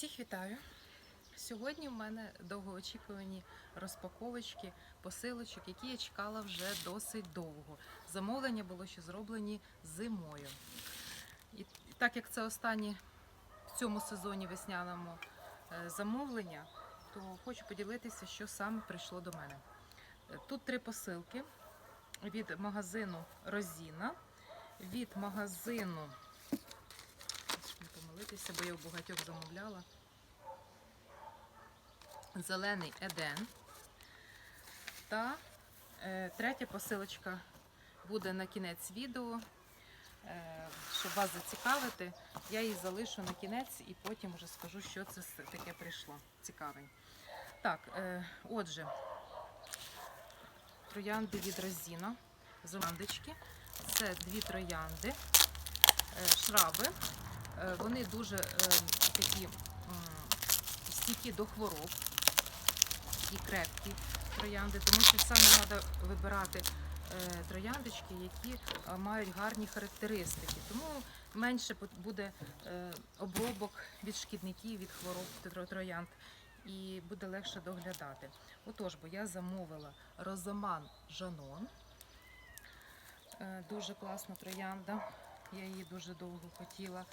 Всіх вітаю! Сьогодні в мене довгоочікувані розпаковочки посилочок, які я чекала вже досить довго. Замовлення було ще зроблені зимою. І так як це останнє в цьому сезоні весняному е, замовлення, то хочу поділитися, що саме прийшло до мене. Е, Тут три посилки від магазину Розіна, від магазину помилитися, бо я у багатьох замовляла. Зелений Еден. Та е, третя посилочка буде на кінець відео. Е, щоб вас зацікавити, я її залишу на кінець і потім вже скажу, що це таке прийшло. Цікавий. Так, е, отже, троянди від Розіна. Зеландочки. Це дві троянди, е, шраби. Е, Вони дуже е, такі стійкі до хвороб і крепкі троянди, тому що саме треба вибирати е, трояндочки, які е, мають гарні характеристики. Тому менше буде е, обробок від шкідників, від хвороб троянд. І буде легше доглядати. Отож, бо я замовила Розаман Жанон. Дуже класна троянда. Я її дуже довго хотіла.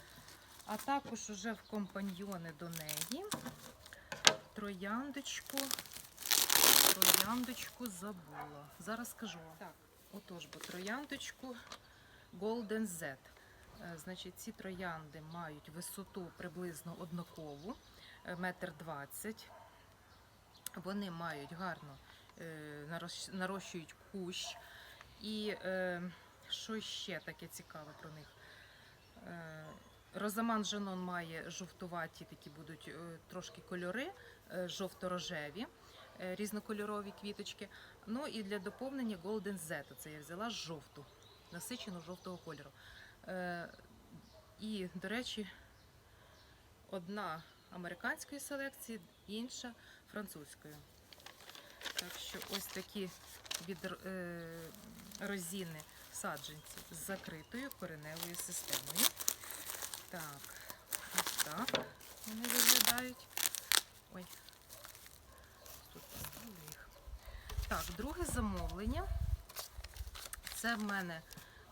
А також уже в компаньйони до неї трояндочку. Трояндочку забула. Зараз скажу вам. Так, отож, бо трояндочку Golden Z. Е, Значить, ці троянди мають висоту приблизно однакову, е, метр двадцять. Вони мають гарно е, нарощують кущ. І що ще таке цікаве про них? Розаман Жанон має жовтуваті, такі будуть трошки кольори, жовто-рожеві, різнокольорові квіточки. Ну і для доповнення Golden Z, це я взяла жовту, насичену жовтого кольору. Е, І, до речі, одна американської селекції, інша французької. Так що ось такі від е, розіни саджанці з закритою кореневою системою. Так, ось так вони виглядають. Ой, тут поставлю їх. Так, друге замовлення. Це в мене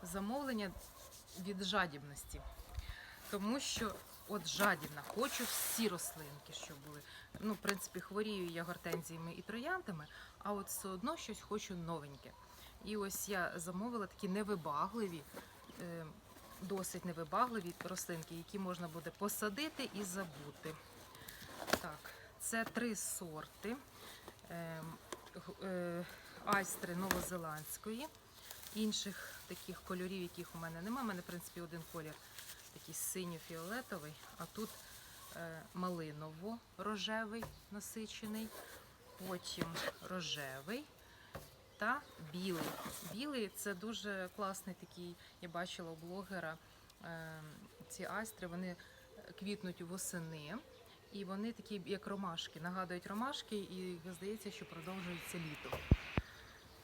замовлення від жадібності. Тому що от жадібна, хочу всі рослинки, що були. Ну, в принципі, хворію я гортензіями і трояндами, а от все одно щось хочу новеньке. І ось я замовила такі невибагливі, е, досить невибагливі рослинки, які можна буде посадити і забути. Так, це три сорти е, г- е, айстри новозеландської. Інших таких кольорів, яких у мене немає. У мене, в принципі, один колір такий синьо-фіолетовий, а тут е, малиново-рожевий насичений, потім рожевий та білий. Білий це дуже класний такий, я бачила у блогера. е, Ці айстри вони квітнуть восени. І вони такі, як ромашки, нагадують ромашки, і здається, що продовжується літо.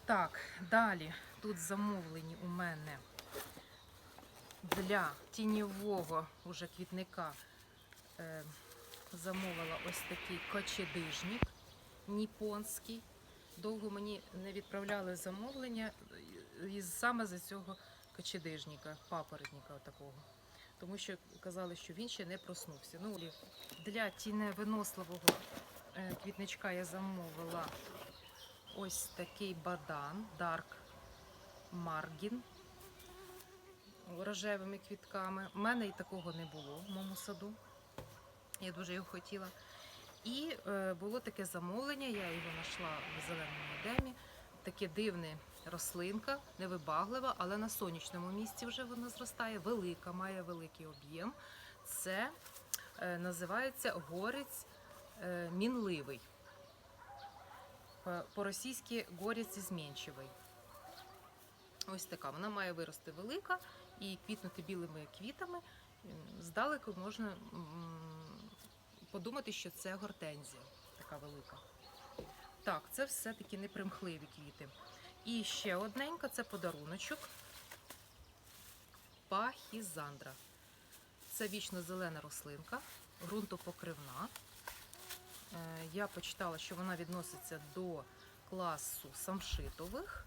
Так, далі тут замовлені у мене для тіньового уже квітника е, замовила ось такий кочедижник ніпонський. Довго мені не відправляли замовлення із саме за цього кочедижника, папоротника такого. Тому що казали, що він ще не проснувся. Ну, для тіневиносливого е, квітничка я замовила ось такий бадан Dark Margin рожевими квітками. У мене і такого не було в моєму саду. Я дуже його хотіла. І е, було таке замовлення, я його знайшла в зеленому демі. Таке дивне рослинка, невибаглива, але на сонячному місці вже вона зростає, велика, має великий об'єм. Це е, називається горець е, мінливий. По- По-російськи горець змінчивий. Ось така. Вона має вирости велика і квітнути білими квітами. Здалеку можна подумати, що це гортензія така велика. Так, це все-таки непримхливі квіти. І ще одненька це подаруночок. Пахізандра. Це вічно зелена рослинка. ґрунтопокривна. Е, Я почитала, що вона відноситься до класу самшитових,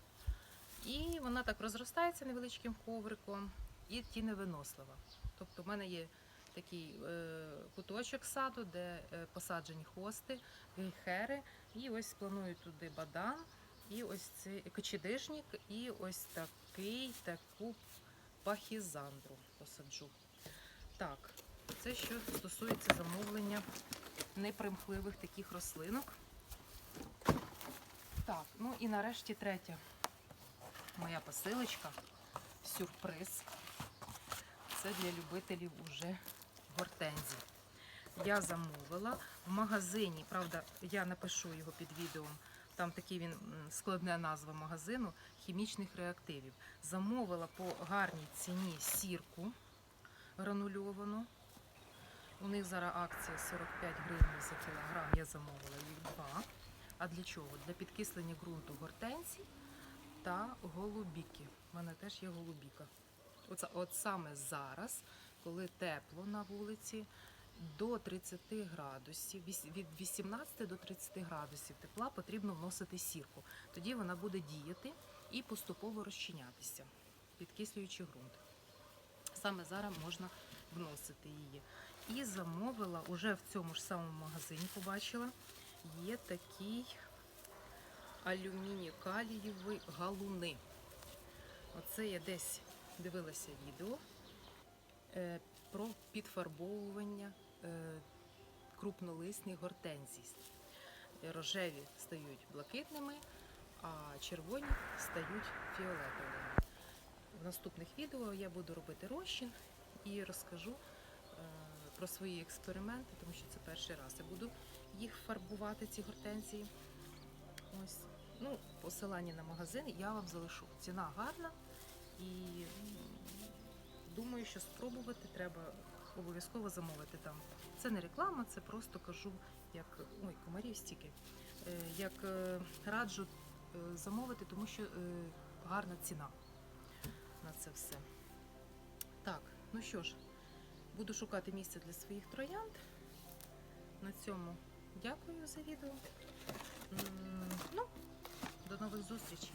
і вона так розростається невеличким ковриком і тіневинослива. Тобто, в мене є такий е, куточок саду, де е, посаджені хости, гейхери, і ось планую туди бадан, і ось цей кочедишник, і ось такий таку пахізандру посаджу. Так, це що стосується замовлення непримхливих таких рослинок. Так, ну і нарешті третя моя посилочка. Сюрприз. Це для любителів уже гортензій. Я замовила в магазині, правда, я напишу його під відео. Там такий він складна назва магазину хімічних реактивів. Замовила по гарній ціні сірку гранульовану. У них зараз акція 45 гривень за кілограм. Я замовила їх два. А для чого? Для підкислення ґрунту гортензій та голубіки. У мене теж є голубіка. От саме зараз, коли тепло на вулиці, до 30 градусів, від 18 до 30 градусів тепла потрібно вносити сірку. Тоді вона буде діяти і поступово розчинятися, підкислюючи ґрунт. Саме зараз можна вносити її. І замовила уже в цьому ж самому магазині, побачила, є такий алюміній-калієві галуни. Оце я десь дивилася відео про підфарбовування е, крупнолисних гортензій. Рожеві стають блакитними, а червоні стають фіолетовими. В наступних відео я буду робити розчин і розкажу е, про свої експерименти, тому що це перший раз я буду їх фарбувати, ці гортензії. Ось. Ну, посилання на магазин я вам залишу. Ціна гарна і м, думаю, що спробувати треба обов'язково замовити там. Це не реклама, це просто кажу, як ой, комарів стільки. Е, Як е, раджу е, замовити, тому що гарна ціна на це все. Так, ну що ж, буду шукати місце для своїх троянд. На цьому дякую за відео. Ну, до нових зустрічей.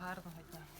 Гарного дня!